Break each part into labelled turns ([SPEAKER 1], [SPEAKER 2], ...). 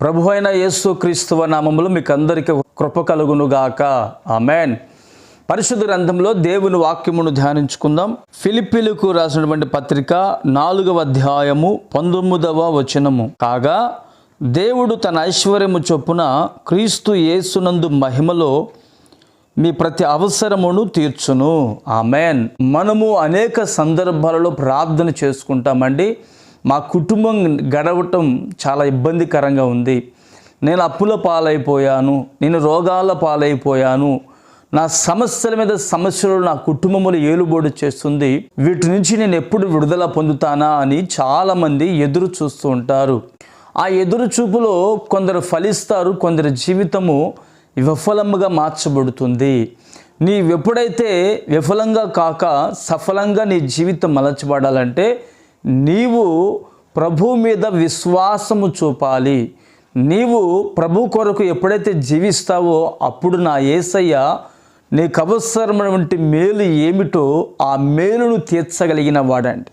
[SPEAKER 1] ప్రభు అయిన యేసు క్రీస్తువ నామములు మీకు అందరికీ కృప కలుగునుగాక. ఆమెన్. పరిశుద్ధ గ్రంథంలో దేవుని వాక్యమును ధ్యానించుకుందాం. ఫిలిపిలకు రాసినటువంటి పత్రిక నాలుగవ అధ్యాయము పంతొమ్మిదవ వచనము. కాగా దేవుడు తన ఐశ్వర్యము చొప్పున క్రీస్తు యేసునందు మహిమలో మీ ప్రతి అవసరమును తీర్చును. ఆమెన్. మనము అనేక సందర్భాలలో ప్రార్థన చేసుకుంటామండి. మా కుటుంబం గడవటం చాలా ఇబ్బందికరంగా ఉంది. నేను అప్పుల పాలైపోయాను నేను రోగాల పాలైపోయాను. నా సమస్యల మీద సమస్యలు నా కుటుంబములు ఏలుబోడు చేస్తుంది. వీటి నుంచి నేను ఎప్పుడు విడుదల పొందుతానా అని చాలామంది ఎదురు చూస్తూ ఉంటారు. ఆ ఎదురు చూపులో కొందరు ఫలిస్తారు కొందరి జీవితము విఫలముగా మార్చబడుతుంది. నీ ఎప్పుడైతే విఫలంగా కాక సఫలంగా నీ జీవితం మలచబడాలంటే నీవు ప్రభు మీద విశ్వాసము చూపాలి. నీవు ప్రభు కొరకు ఎప్పుడైతే జీవిస్తావో అప్పుడు నా ఏసయ్య నీకు అవసరమైనటువంటి మేలు ఏమిటో ఆ మేలును తీర్చగలిగిన వాడండి.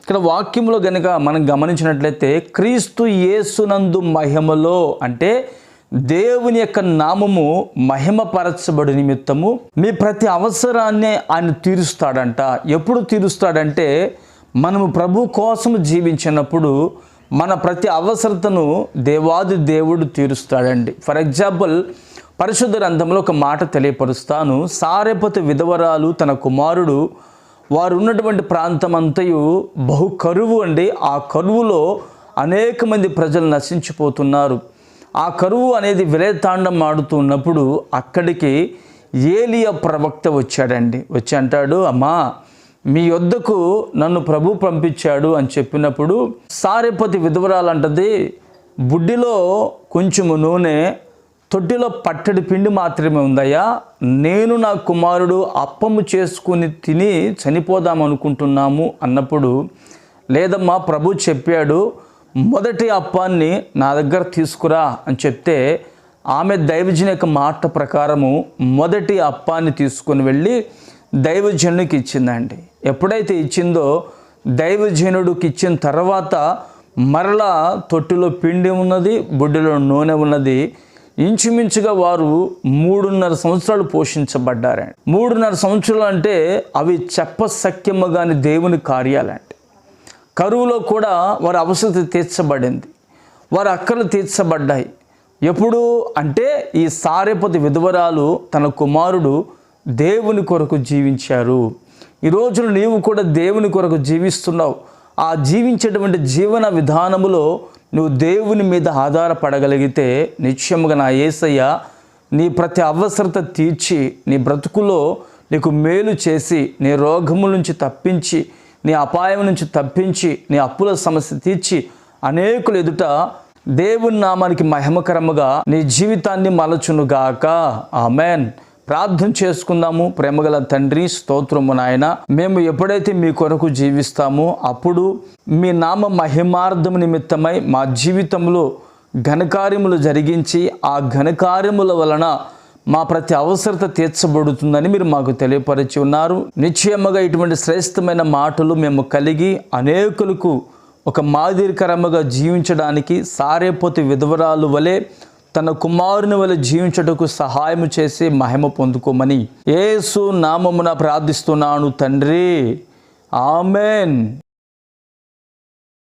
[SPEAKER 1] ఇక్కడ వాక్యంలో గనుక మనం గమనించినట్లయితే క్రీస్తు యేసునందు మహిమలో అంటే దేవుని యొక్క నామము మహిమపరచబడి నిమిత్తము మీ ప్రతి అవసరాన్ని ఆయన తీరుస్తాడంట. ఎప్పుడు తీరుస్తాడంటే మనము ప్రభు కోసం జీవించినప్పుడు మన ప్రతి అవసరతను దేవాది దేవుడు తీరుస్తాడండి. ఫర్ ఎగ్జాంపుల్ పరిశుద్ధ గ్రంథంలో ఒక మాట తెలియపరుస్తాను. సారేపతి విధవరాలు తన కుమారుడు వారు ఉన్నటువంటి ప్రాంతం అంతయు బహు కరువు అండి. ఆ కరువులో అనేక మంది ప్రజలు నశించిపోతున్నారు. ఆ కరువు అనేది విలేతాండం ఆడుతూ ఉన్నప్పుడు అక్కడికి ఏలియా ప్రవక్త వచ్చాడండి. వచ్చి అంటాడు అమ్మా మీ యొద్దకు నన్ను ప్రభు పంపించాడు అని చెప్పినప్పుడు సారెపతి విధవరాలంటది బుడ్డిలో కొంచెము నూనె తొట్టిలో పట్టడి పిండి మాత్రమే ఉందయ్యా నేను నా కుమారుడు అప్పము చేసుకుని తిని చనిపోదాం అనుకుంటున్నాము అన్నప్పుడు లేదమ్మా ప్రభు చెప్పాడు మొదటి అప్పాన్ని నా దగ్గర తీసుకురా అని చెప్తే ఆమె దైవజన యొక్క మాట ప్రకారము మొదటి అప్పాన్ని తీసుకొని వెళ్ళి దైవజనుడికి ఇచ్చిందండి ఎప్పుడైతే ఇచ్చిందో దైవజనుడికి ఇచ్చిన తర్వాత మరలా తొట్టిలో పిండి ఉన్నది బుడ్డిలో నూనె ఉన్నది. ఇంచుమించుగా వారు మూడున్నర సంవత్సరాలు పోషించబడ్డారండి. మూడున్నర సంవత్సరాలు అంటే అవి చెప్పసక్యము కాని దేవుని కార్యాలండి. కరువులో కూడా వారి అవసరత తీర్చబడింది. వారి అక్కలు తీర్చబడ్డాయి. ఎప్పుడు అంటే ఈ సారేపతి విధవరాలు తన కుమారుడు దేవుని కొరకు జీవించారు. ఈ రోజున నీవు కూడా దేవుని కొరకు జీవిస్తున్నావు. ఆ జీవించేటువంటి జీవన విధానములో నువ్వు దేవుని మీద ఆధారపడగలిగితే నిశ్చయముగా నా ఏసయ్య నీ ప్రతి అవసరత తీర్చి నీ బ్రతుకులో నీకు మేలు చేసి నీ రోగముల నుంచి తప్పించి నీ అపాయం నుంచి తప్పించి నీ అప్పుల సమస్య తీర్చి అనేకులు ఎదుట దేవుని నామానికి మహిమకరముగా నీ జీవితాన్ని మలచునుగాక. ఆమెన్. ప్రార్థన చేసుకుందాము. ప్రేమగల తండ్రి స్తోత్రము నాయన. మేము ఎప్పుడైతే మీ కొరకు జీవిస్తామో అప్పుడు మీ నామ మహిమార్థం నిమిత్తమై మా జీవితంలో ఘనకార్యములు జరిగించి ఆ ఘనకార్యముల వలన మా ప్రతి అవసరత తీర్చబడుతుందని మీరు మాకు తెలియపరిచి ఉన్నారు. నిశ్చయముగా ఇటువంటి శ్రేష్టమైన మాటలు మేము కలిగి అనేకులకు ఒక మాదిరికరముగా జీవించడానికి సారేపోతే విధవరాలు వలె తన కుమారుని వల్ల జీవించటకు సహాయం చేసి మహిమ పొందుకోమని ఏసు నామమున ప్రార్థిస్తున్నాను తండ్రి. ఆమెన్.